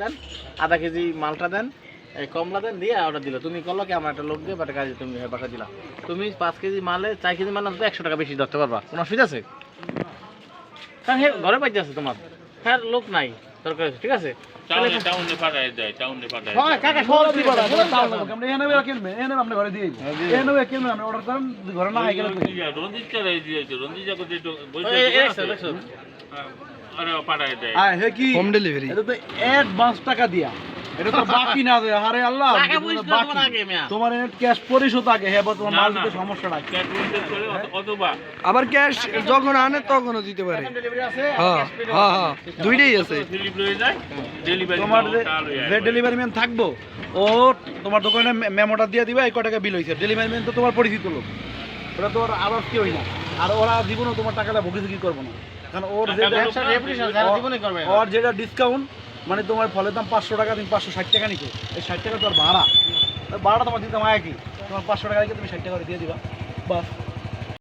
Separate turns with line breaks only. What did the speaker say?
দেন আধা কেজি মালটা দেন কমলা দেন দিয়ে অর্ডার দিল। তুমি করল কি আমার একটা লোক দিয়ে বাটা কাজে তুমি বাসা দিলা। তুমি পাঁচ কেজি মালে চার কেজি মাল তো একশো টাকা বেশি ধরতে পারবা। কোনো অসুবিধা আছে? কারণ হে ঘরে পাইতে আছে তোমার। হ্যাঁ লোক নাই দরকার আছে, ঠিক আছে? হয়
ঘরে না
আরে
হে কি?
হোম ডেলিভারি
এটা তো অ্যাডভান্স টাকা দিয়া। এটা তো বাকি না আরে আল্লাহ।
তোমার
ক্যাশ পরিশোধ আগে হ্যাঁ তোমার মাল দিতে সমস্যা নাই।
আবার ক্যাশ যখন আনে তখনও দিতে পারে। হ্যাঁ হ্যাঁ হ্যাঁ দুইটাই আছে।
তোমার যে যে ডেলিভারি ম্যান থাকব ও তোমার দোকানে মেমোটা দিয়ে দিবে এই ক টাকা বিল হয়েছে ডেলিভারি ম্যান তো তোমার পরিচিত লোক। ওরা তো আবার কেউই না। আর ওরা জীবনও তোমার টাকাটা ভুগি ভুগি করব না। কারণ ওর যেটা। ওর যেটা ডিসকাউন্ট মানে তোমার ফলের দাম পাঁচশো টাকা তুমি পাঁচশো ষাট টাকা নিচ্ছে এই ষাট টাকা তোমার ভাড়া ভাড়া তোমার দিতে হয় কি? তোমার পাঁচশো টাকা তুমি ষাট টাকা করে দিয়ে দিবা। বাস।